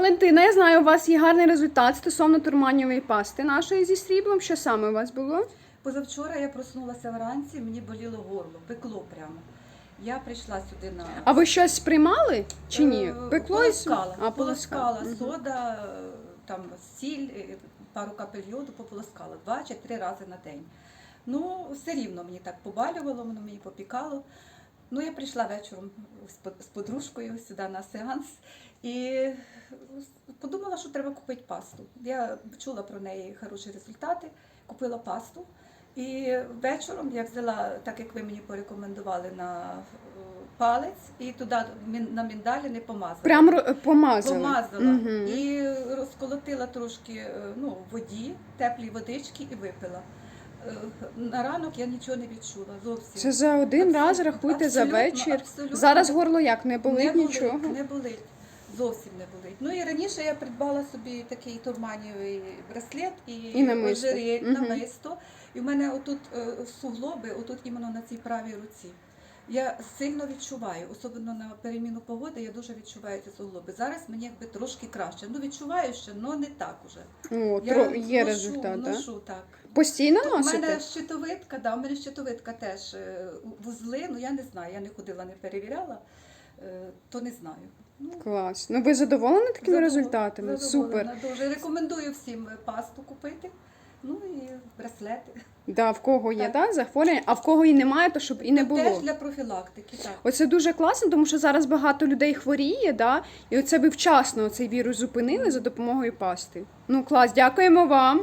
Валентина, я знаю, у вас є гарний результат стосовно турманівої пасти нашої зі сріблом. Що саме у вас було? Позавчора я проснулася вранці, мені боліло горло, пекло прямо. Я прийшла сюди на А ви щось приймали чи ні? Е, Пекло і с- полоскала, А, полоскала Мгм. сода, е, там сіль, е, пару капель йоду пополоскала два чи три рази на день. Ну, все рівно мені так побалювало, воно мені попікало. Ну, я прийшла вечором з подружкою сюди на сеанс і подумала, що треба купити пасту. Я чула про неї хороші результати, купила пасту. І вечором я взяла, так як ви мені порекомендували, на е, палець і туди на міндалі не помазала. Прям помазали. Помазала Мгм. і розколотила трошки е, ну, воді, теплій водички і випила. Е, На ранок я нічого не відчула зовсім. Це за один Абсолютно, раз рахуйте за вечір. абсолютно. Зараз горло як не болить не болить, нічого. Не болить. Зовсім не болить. Ну і раніше я придбала собі такий турманівий браслет і, І намисто. Угу. Намисто. І в мене отут е, суглоби, отут іменно на цій правій руці. Я сильно відчуваю, особливо на переміну погоди, я дуже відчуваю ці суглоби. Зараз мені якби трошки краще. Ну відчуваю ще, але не так уже. О, Я тро- є ношу, результат, ношу, так. Постійно У носите? мене щитовидка, да, у мене щитовидка теж е, вузли, ну я не знаю, я не ходила, не перевіряла, е, то не знаю. Ну, Клас. Ну ви задоволені такими задовол- результатами? Супер. задоволена Дуже рекомендую всім е, пасту купити. Ну і браслети. Да, в кого є Так. да, захворювання, а в кого і немає, то щоб і не було. Теж для профілактики, так. Оце дуже класно, тому що зараз багато людей хворіє, да? і оце ви вчасно цей вірус зупинили за допомогою пасти. Ну клас, дякуємо вам.